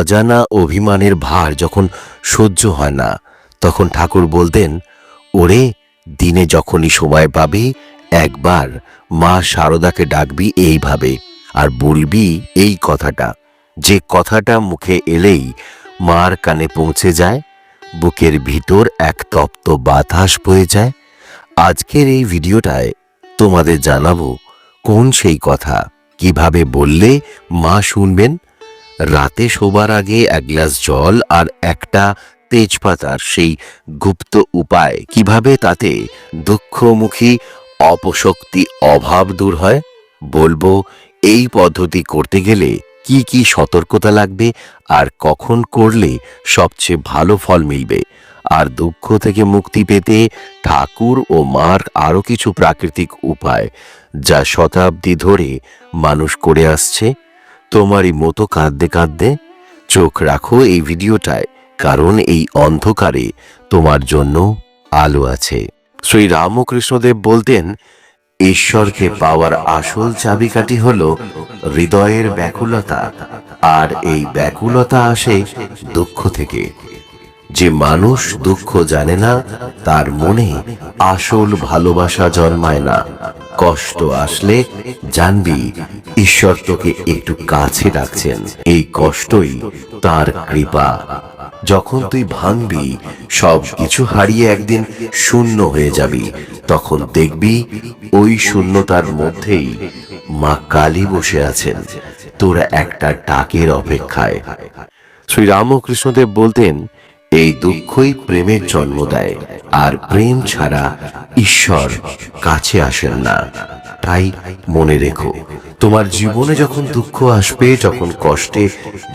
অজানা অভিমানের ভার যখন সহ্য হয় না, তখন ঠাকুর বলতেন, ওরে, দিনে যখনই সময় পাবি, একবার মা শারদাকে ডাকবি এইভাবে আর বলবি এই কথাটা। যে কথাটা মুখে এলেই মার কানে পৌঁছে যায়, বুকের ভিতর এক তপ্ত বাতাস বয়ে যায়। আজকের এই ভিডিওটায় তোমাদের জানাব কোন সেই কথা, কীভাবে বললে মা শুনবেন রাতে শোবার আগে এক গ্লাস জল আর একটা তেজপাতার সেই গুপ্ত উপায়। কীভাবে তাতে দুঃখমুখী, অপশক্তি, অভাব দূর হয়? বলব, এই পদ্ধতি করতে গেলে কি কি সতর্কতা লাগবে আর কখন করলে সবচেয়ে ভালো ফল মিলবে? আর দুঃখ থেকে মুক্তি পেতে ঠাকুর ও মার আরও কিছু প্রাকৃতিক উপায়, যা শতাব্দী ধরে মানুষ করে আসছে? তোমারই মতো কাঁদতে কাঁদতে চোখ রাখো এই ভিডিওটায়, কারণ এই অন্ধকারে তোমার জন্য আলো আছে। শ্রী রামকৃষ্ণদেব বলতেন, ঈশ্বরকে পাওয়ার আসল চাবিকাঠি হল হৃদয়ের ব্যাকুলতা, আর এই ব্যাকুলতা আসে দুঃখ থেকে। যে মানুষ দুঃখ জানে না, তার মনে আসল ভালোবাসা জন্মায় না। কষ্ট আসলে জানবি, ঈশ্বর তোকে একটু কাছে ডাকছেন এই কষ্টই তার কৃপা। যখন তুই ভাঙবি, সব কিছু হারিয়ে একদিন শূন্য হয়ে যাবি। তখন দেখবি, ওই শূন্যতার মধ্যেই মা কালী বসে আছেন। তোরা একটা ডাকের অপেক্ষায়। শ্রী রামকৃষ্ণদেব বলতেন এই দুঃখই প্রেমের জন্ম দেয়, আর প্রেম ছাড়া ঈশ্বর কাছে আসেন না। তাই মনে রেখো, তোমার জীবনে যখন দুঃখ আসবে, যখন কষ্টে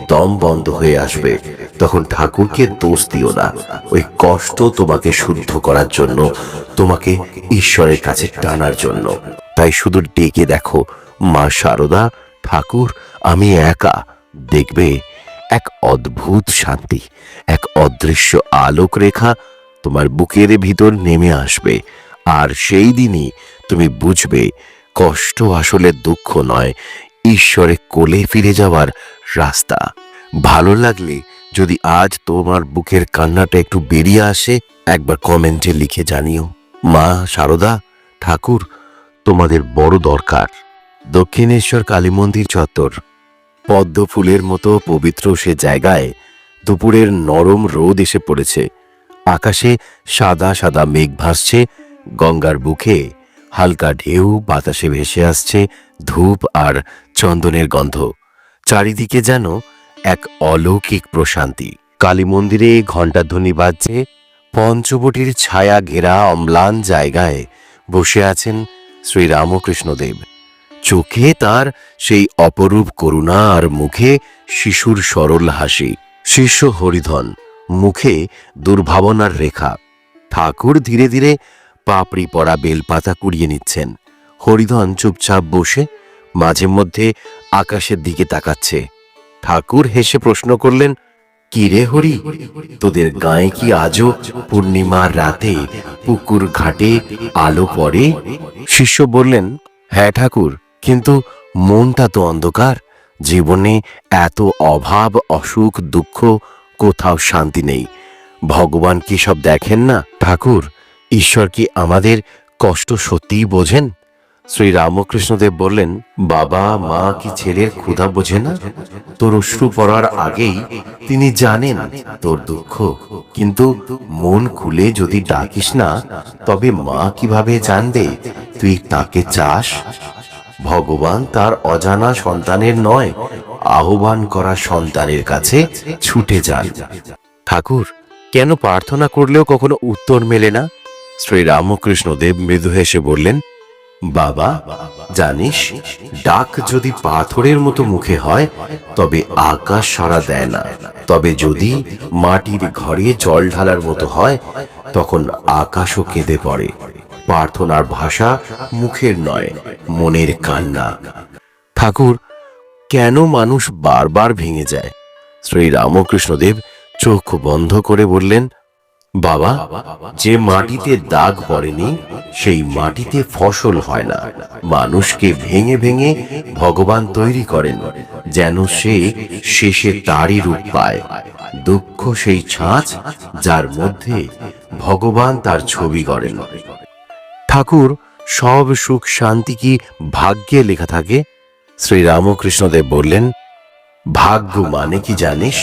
দম বন্ধ হয়ে আসবে, তখন ঠাকুরকে দোষ দিও না। ওই কষ্ট তোমাকে শুদ্ধ করার জন্য, তোমাকে ঈশ্বরের কাছে টানার জন্য। তাই শুধু ডেকে দেখো, মা শারদা ঠাকুর, আমি একা, দেখবে এক অদ্ভুত শান্তি, এক অদৃশ্য আলোক রেখা তোমার বুকের ভিতর নেমে আসবে। আর সেই দিনই তুমি বুঝবে, কষ্ট আসলে দুঃখ নয়, ঈশ্বরে কোলে ফিরে যাওয়ার রাস্তা। ভালো লাগলে যদি আজ তোমার বুকের কান্নাটা একটু বেরিয়ে আসে, একবার কমেন্টে লিখে জানিও। মা শারদা ঠাকুর, তোমাদের বড় দরকার। দক্ষিণেশ্বর কালী মন্দির চত্বর। পদ্ম ফুলের মতো পবিত্র সে জায়গায় দুপুরের নরম রোদ এসে পড়েছে। আকাশে সাদা সাদা মেঘ ভাসছে, গঙ্গার বুকে হালকা ঢেউ, বাতাসে ভেসে আসছে ধূপ আর চন্দনের গন্ধ। চারিদিকে যেন এক অলৌকিক প্রশান্তি। কালী মন্দিরে ঘণ্টাধ্বনি বাজছে, পঞ্চবটির ছায়া ঘেরা অম্লান জায়গায় বসে আছেন শ্রী রামকৃষ্ণদেব। চোখে তার সেই অপরূপ করুণা আর মুখে শিশুর সরল হাসি। শিষ্য হরিধন, মুখে দুর্ভাবনার রেখা। ঠাকুর ধীরে ধীরে পাপড়ি পড়া বেলপাতা কুড়িয়ে নিচ্ছেন। হরিধন চুপচাপ বসে মাঝে মধ্যে আকাশের দিকে তাকাচ্ছে। ঠাকুর হেসে প্রশ্ন করলেন, কি রে হরি? তোদের গায়ে কি আজও পূর্ণিমার রাতে পুকুর ঘাটে আলো পড়ে? শিষ্য বললেন হ্যাঁ ঠাকুর কিন্তু মনটা তো অন্ধকার। জীবনে এত অভাব, অসুখ, দুঃখ, কোথাও শান্তি নেই। ভগবান কি সব দেখেন না? ঠাকুর, ঈশ্বর কি আমাদের কষ্ট সত্যিই বোঝেন? শ্রী রামকৃষ্ণদেব বললেন, বাবা, মা কি ছেলের ক্ষুধা বোঝে না? তোর অশ্রু পড়ার আগেই তিনি জানেন তোর দুঃখ। কিন্তু মন খুলে যদি ডাকিস না, তবে মা কীভাবে জানবে? তুই তাকে চাস? ভগবান তার অজানা সন্তানের নয়, আহ্বান করা সন্তানের কাছে ছুটে যান। ঠাকুর, কেন প্রার্থনা করলেও কখনো উত্তর মেলে না? শ্রী রামকৃষ্ণ দেব মৃদু হেসে বললেন, বাবা, জানিস, ডাক যদি পাথরের মতো মুখে হয়, তবে আকাশ সাড়া দেয় না। তবে যদি মাটির ঘরে জল ঢালার মতো হয়, তখন আকাশও কেঁদে পড়ে। প্রার্থনার ভাষা মুখের নয়, মনের কান্না। ঠাকুর, কেন মানুষ বারবার ভেঙে যায়? শ্রী রামকৃষ্ণদেব চোখ বন্ধ করে বললেন, বাবা, যে মাটিতে দাগ পড়েনি, সেই মাটিতে ফসল হয় না। মানুষকে ভেঙে ভেঙে ভগবান তৈরি করেন, যেন সে শেষে তারই রূপ পায়। দুঃখ সেই ছাঁচ যার মধ্যে ভগবান তার ছবি করেন ঠাকুর, সব সুখ শান্তি কি ভাগ্যে লেখা থাকে? শ্রী রামকৃষ্ণদেব বললেন, ভাগ্য মানে কি জানিস?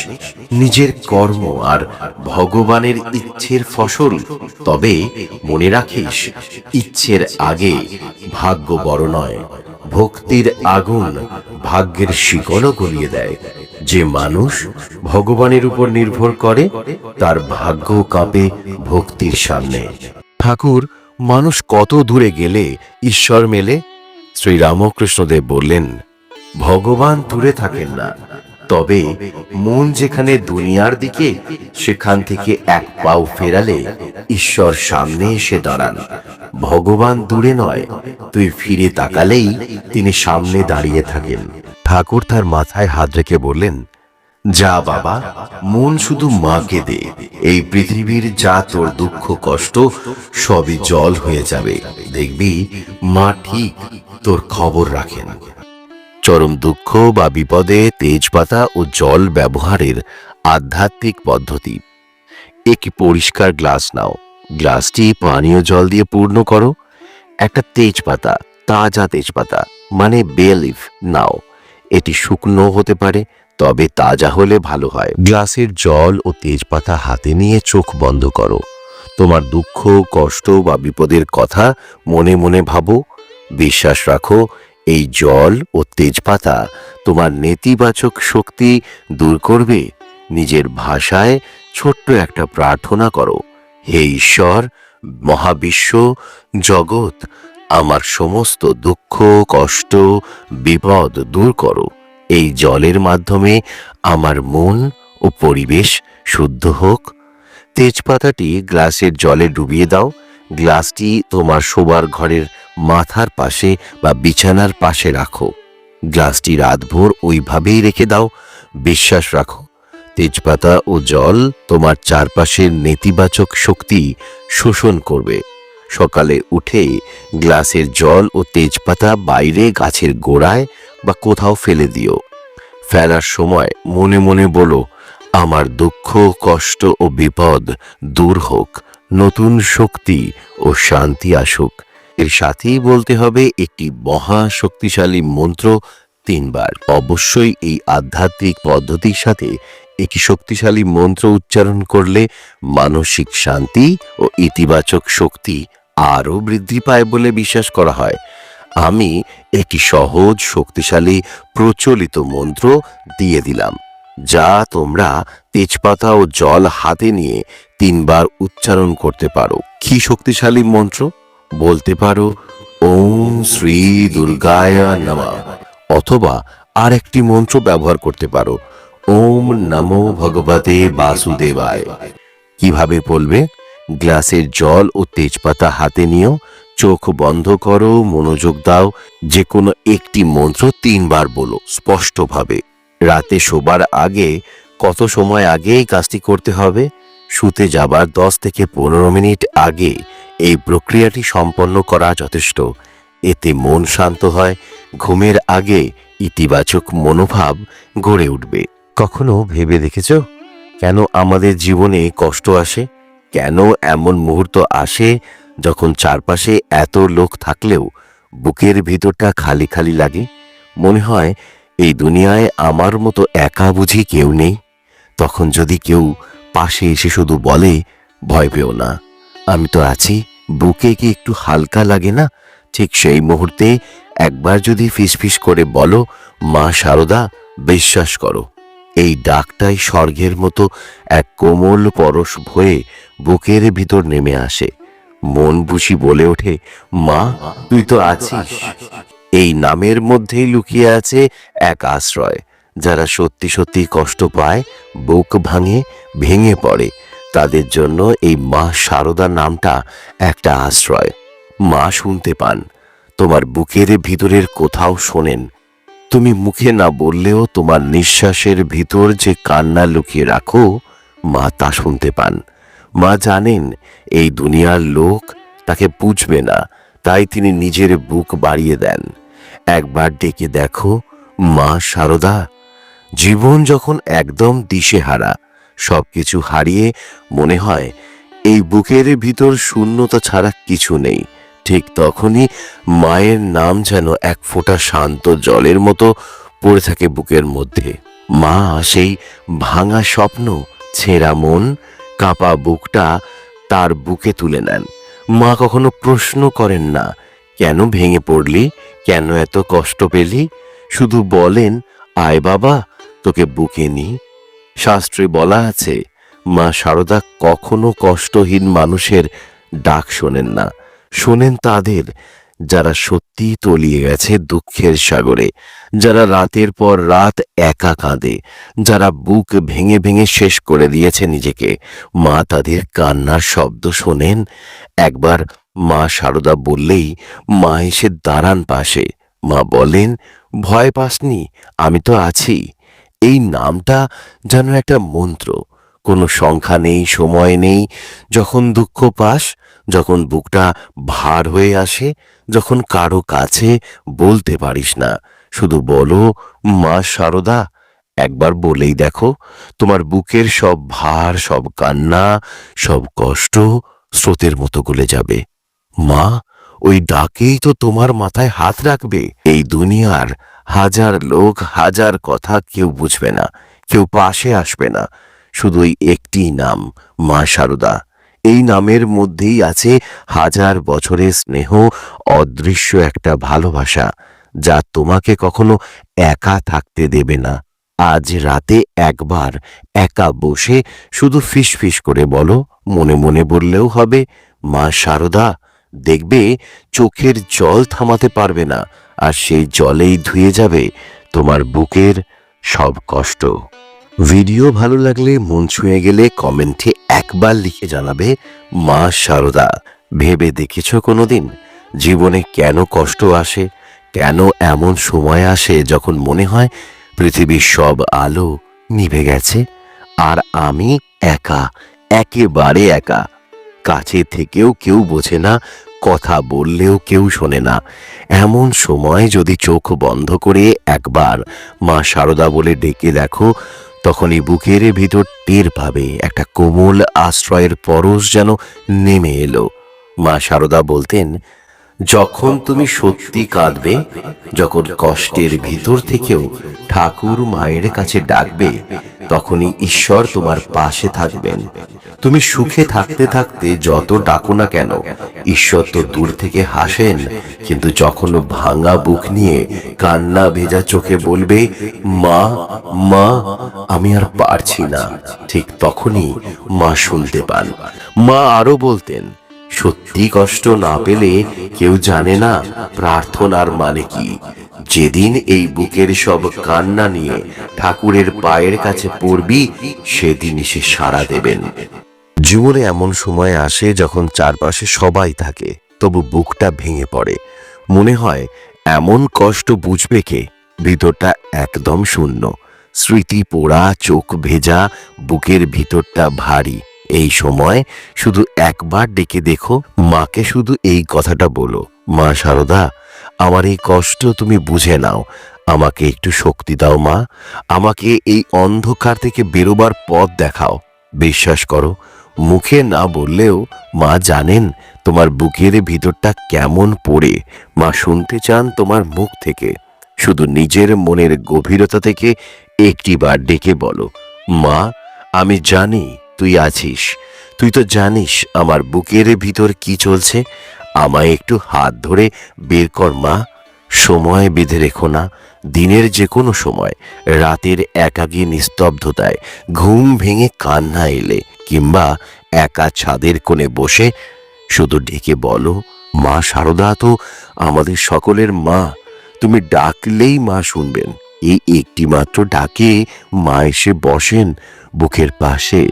নিজের কর্ম আর ভগবানের ইচ্ছের ফসল। তবে মনে রাখিস, ইচ্ছের আগে ভাগ্য বড় নয়, ভক্তির আগুন ভাগ্যের শিকলও গলিয়ে দেয়। যে মানুষ ভগবানের উপর নির্ভর করে, তার ভাগ্য কাঁপে ভক্তির সামনে। ঠাকুর মানুষ কত দূরে গেলে ঈশ্বর মেলে? শ্রী রামকৃষ্ণদেব বললেন, ভগবান দূরে থাকেন না। তবে মন যেখানে দুনিয়ার দিকে, সেখান থেকে এক পাও ফেরালে ঈশ্বর সামনে এসে দাঁড়ান। ভগবান দূরে নয়, তুই ফিরে তাকালেই তিনি সামনে দাঁড়িয়ে থাকেন। ঠাকুর তার মাথায় হাত রেখে বললেন যা বাবা, মন শুধু মাকে দে। এই পৃথিবীর যা তোর দুঃখ, কষ্ট, সবই জল হয়ে যাবে। দেখবি, মা ঠিক তোর খবর রাখেন। চরম দুঃখ বা বিপদে তেজপাতা ও জল ব্যবহারের আধ্যাত্মিক পদ্ধতি। একটি পরিষ্কার গ্লাস নাও। গ্লাসটি পানীয় জল দিয়ে পূর্ণ করো। একটা তেজপাতা, তাজা তেজপাতা মানে বে লিফ নাও। এটি শুকনো হতে পারে তবে তাজা হলে ভালো হয়। গ্লাসের জল ও তেজপাতা হাতে নিয়ে চোখ বন্ধ করো। তোমার দুঃখ, কষ্ট বা বিপদের কথা মনে মনে ভাবো। বিশ্বাস রাখো, এই জল ও তেজপাতা তোমার নেতিবাচক শক্তি দূর করবে। নিজের ভাষায় ছোট্ট একটা প্রার্থনা করো, হে ঈশ্বর, মহাবিশ্ব, জগৎ, আমার সমস্ত দুঃখ, কষ্ট, বিপদ দূর করো। এই জলের মাধ্যমে আমার মন ও পরিবেশ শুদ্ধ হোক। তেজপাতাটি গ্লাসের জলে ডুবিয়ে দাও। গ্লাসটি তোমার শোবার ঘরের মাথার পাশে বা বিছানার পাশে রাখো। গ্লাসটি রাতভর ওইভাবেই রেখে দাও। বিশ্বাস রাখো, তেজপাতা ও জল তোমার চারপাশের নেতিবাচক শক্তি শোষণ করবে। সকালে উঠে গ্লাসের জল ও তেজপাতা বাইরে গাছের গোড়ায় বা কোথাও ফেলে দিও। ফেলার সময় মনে মনে বলো, আমার দুঃখ, কষ্ট ও বিপদ দূর হোক। নতুন শক্তি ও শান্তি আসুক। এর সাথেই বলতে হবে, একটি মহা শক্তিশালী মন্ত্র তিনবার। অবশ্যই এই আধ্যাত্মিক পদ্ধতির সাথে একটি শক্তিশালী মন্ত্র উচ্চারণ করলে মানসিক শান্তি ও ইতিবাচক শক্তি আরও বৃদ্ধি পায় বলে বিশ্বাস করা হয়। আমি একটি সহজ, শক্তিশালী, প্রচলিত মন্ত্র দিয়ে দিলাম, যা তোমরা তেজপাতা ও জল হাতে নিয়ে তিনবার উচ্চারণ করতে পারো। কি শক্তিশালী মন্ত্র? বলতে পারো, ওম শ্রী দুর্গায় নমা অথবা আর একটি মন্ত্র ব্যবহার করতে পারো, ওম নমো ভগবতে বাসুদেবায় কীভাবে বলবে? গ্লাসের জল ও তেজপাতা হাতে নিও চোখ বন্ধ করো, মনোযোগ দাও যে কোনো একটি মন্ত্র তিনবার বলো, স্পষ্টভাবে। রাতে শোবার আগে, কত সময় আগে এই কাজটি করতে হবে? শুতে যাবার দশ থেকে পনেরো মিনিট আগে এই প্রক্রিয়াটি সম্পন্ন করা যথেষ্ট। এতে মন শান্ত হয়, ঘুমের আগে ইতিবাচক মনোভাব গড়ে উঠবে। কখনো ভেবে দেখেছ? কেন আমাদের জীবনে কষ্ট আসে? কেন এমন মুহূর্ত আসে যখন চারপাশে এত লোক থাকলেও বুকের ভিতরটা খালি খালি লাগে, মনে হয় এই দুনিয়ায় আমার মতো একা বুঝি কেউ নেই। তখন যদি কেউ পাশে এসে শুধু বলে, ভয় পেও না, আমি তো আছি, বুকে কি একটু হালকা লাগে না? ঠিক সেই মুহূর্তে একবার যদি ফিসফিস করে বলো, মা সারদা, বিশ্বাস করো, এই ডাকটাই স্বর্গের মতো এক কোমল পরশ ভয়ে বুকের ভিতর নেমে আসে। মন বুঝি বলে ওঠে, মা, তুই তো আছিস। এই নামের মধ্যেই লুকিয়ে আছে এক আশ্রয়, যারা সত্যি সত্যি কষ্ট পায়, বুক ভাঙে, ভেঙে পড়ে। তাদের জন্য এই মা সারদা নামটা একটা আশ্রয়। মা শুনতে পান, তোমার বুকের ভিতরের কোথাও শোনেন। তুমি মুখে না বললেও তোমার নিঃশ্বাসের ভিতর যে কান্না লুকিয়ে রাখো, মা তা শুনতে পান। মা জানেন এই দুনিয়ার লোক তাকে বুঝবে না, তাই তিনি নিজের বুক বাড়িয়ে দেন। একবার ডেকে দেখো, মা সারদা, জীবন যখন একদম দিশেহারা, সবকিছু হারিয়ে মনে হয় এই বুকের ভিতর শূন্যতা ছাড়া কিছু নেই। ঠিক তখনই মায়ের নাম যেন এক ফোঁটা শান্ত জলের মতো পড়ে থাকে বুকের মধ্যে। মা, সেই ভাঙা স্বপ্ন, ছেঁড়া মন, কাঁপা বুকটা তার বুকে তুলে নেন। মা কখনো প্রশ্ন করেন না, কেন ভেঙে পড়লি? কেন এত কষ্ট পেলি? শুধু বলেন, আয় বাবা, তোকে বুকে নি। শাস্ত্রে বলা আছে, মা সারদা কখনো কষ্টহীন মানুষের ডাক শোনেন না। শোনেন তাদের, যারা তলিয়ে গেছে দুঃখের সাগরে। যারা রাতের পর রাত একা কাঁদে, যারা বুক ভেঙে ভেঙে শেষ করে দিয়েছে নিজেকে। মা তাদের কান্নার শব্দ শোনেন। একবার মা সারদা বললেই মা এসে দাঁড়ান পাশে। মা বলেন, ভয় পাসনি, আমি তো আছি। এই নামটা যেন একটা মন্ত্র। কোনো সংখ্যা নেই, সময় নেই, যখন দুঃখ পাস যখন বুকটা ভার হয়ে আসে, যখন কারও কাছে বলতে পারিস না, শুধু বলো, মা সারদা, একবার বলেই দেখো, তোমার বুকের সব ভার, সব কান্না, সব কষ্ট স্রোতের মতো গলে যাবে। মা, ওই ডাকেই তো তোমার মাথায় হাত রাখবে। এই দুনিয়ার হাজার লোক, হাজার কথা কেউ বুঝবে না, কেউ পাশে আসবে না। শুধু এই একটি নাম, মা সারদা। এই নামের মধ্যেই আছে হাজার বছরের স্নেহ, অদৃশ্য একটা ভালোবাসা, যা তোমাকে কখনো একা থাকতে দেবে না। আজ রাতে একবার একা বসে শুধু ফিসফিস করে বলো, মনে মনে বললেও হবে, মা সারদা, দেখবে চোখের জল থামাতে পারবে না, আর সেই জলেই ধুয়ে যাবে তোমার বুকের সব কষ্ট। ভিডিও ভালো লাগলে মন ছুঁয়ে গেলে কমেন্টে একবার লিখে জানাবে মা সারদা। ভেবে দেখেছ কোনোদিন? জীবনে কেন কষ্ট আসে? কেন এমন সময় আসে যখন মনে হয় পৃথিবীর সব আলো নিভে গেছে? আর আমি একা, একেবারে একা। কাছে থেকেও কেউ বোঝে না, কথা বললেও কেউ শোনে না। এমন সময় যদি চোখ বন্ধ করে একবার মা সারদা বলে ডেকে দেখো তখনই বুকের ভিতর টের পাবে একটা কোমল আশ্রয়ের পরশ যেন নেমে এলো। মা সারদা বলতেন যখন তুমি সত্যি কাঁদবে, যখন কষ্টের ভিতর থেকেও ঠাকুর মায়ের কাছে ডাকবে, তখনই ঈশ্বর তোমার পাশে থাকবেন। তুমি সুখে থাকতে থাকতে যত ডাকো না কেন, ঈশ্বর তো দূর থেকে হাসেন, কিন্তু যখন ভাঙা বুক নিয়ে কান্না ভেজা চোখে বলবে, মা মা, আমি আর পারছি না, ঠিক তখনই মা শুনতে পান। মা আরও বলতেন সত্যি কষ্ট না পেলে কেউ জানে না প্রার্থনার মানে কি। যেদিন এই বুকের সব কান্না নিয়ে ঠাকুরের পায়ের কাছে পড়বি সেদিনই সে সাড়া দেবেন। জীবনে এমন সময় আসে যখন চারপাশে সবাই থাকে, তবু বুকটা ভেঙে পড়ে। মনে হয়, এমন কষ্ট বুঝবে কে? ভিতরটা একদম শূন্য। স্মৃতি পোড়া, চোখ ভেজা, বুকের ভিতরটা ভারী। এই সময় শুধু একবার ডেকে দেখো, মাকে শুধু এই কথাটা বলো। মা সারদা, আমার এই কষ্ট তুমি বুঝে নাও। আমাকে একটু শক্তি দাও, মা। আমাকে এই অন্ধকার থেকে বেরোবার পথ দেখাও। বিশ্বাস করো, মুখে না বললেও মা জানেন তোমার বুকের ভিতরটা কেমন পড়ে। মা শুনতে চান তোমার মুখ থেকে। শুধু নিজের মনের গভীরতা থেকে একটিবার ডেকে বলো, মা, আমি জানি তুই আছিস। তুই তো জানিস আমার বুকের ভিতর কি চলছে। আমায় একটু হাত ধরে বের কর মা। সময় বেঁধে রেখো না। দিনের যে কোনো সময়, রাতের একাকী নিস্তব্ধতায়, ঘুম ভেঙে কান্না এলে, কিংবা একা ছাদের কোণে বসে শুধু ডেকে বলো, মা, সারদা তো আমাদের সকলের মা। তুমি ডাকলেই মা শুনবেন। এই একটি মাত্র ডাকে মা এসে বসেন বুকের পাশে।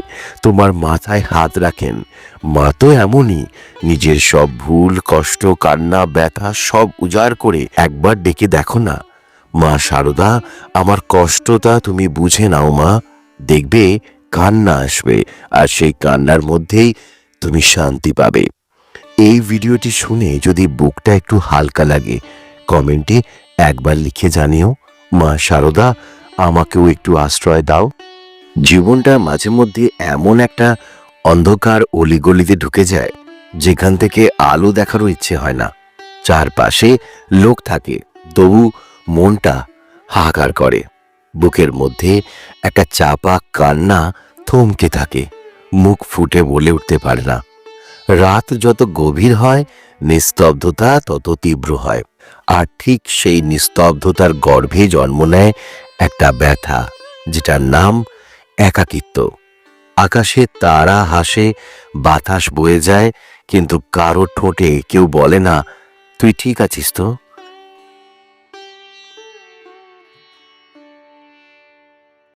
তোমার মাথায় হাত রাখেন। মা তো এমনই, নিজের সব ভুল, কষ্ট, কান্না, ব্যথা সব উজাড় করে একবার ডেকে দেখো না। মা, সারদা, আমার কষ্টটা তুমি বুঝে নাও মা। দেখবে কান্না আসবে আর সেই কান্নার মধ্যেই তুমি শান্তি পাবে। এই ভিডিওটি শুনে যদি বুকটা একটু হালকা লাগে, কমেন্টে একবার লিখে জানিও। মা শারদা আমাকেও একটু আশ্রয় দাও। জীবনটা মাঝে মধ্যে এমন একটা অন্ধকার অলিগলিতে ঢুকে যায়, যেখান থেকে আলো দেখারও ইচ্ছে হয় না। চারপাশে লোক থাকে, তবু মনটা হাহাকার করে। বুকের মধ্যে একটা চাপা কান্না থমকে থাকে, মুখ ফুটে বলে উঠতে পারে না। রাত যত গভীর হয়, নিস্তব্ধতা তত তীব্র হয়। আর ঠিক সেই নিস্তব্ধতার গর্ভে জন্ম নেয় একটা ব্যথা, যেটার নাম একাকিত্ব। আকাশে তারা হাসে, বাতাস বয়ে যায়, কিন্তু কারও ঠোঁটে কেউ বলে না, তুই ঠিক আছিস তো?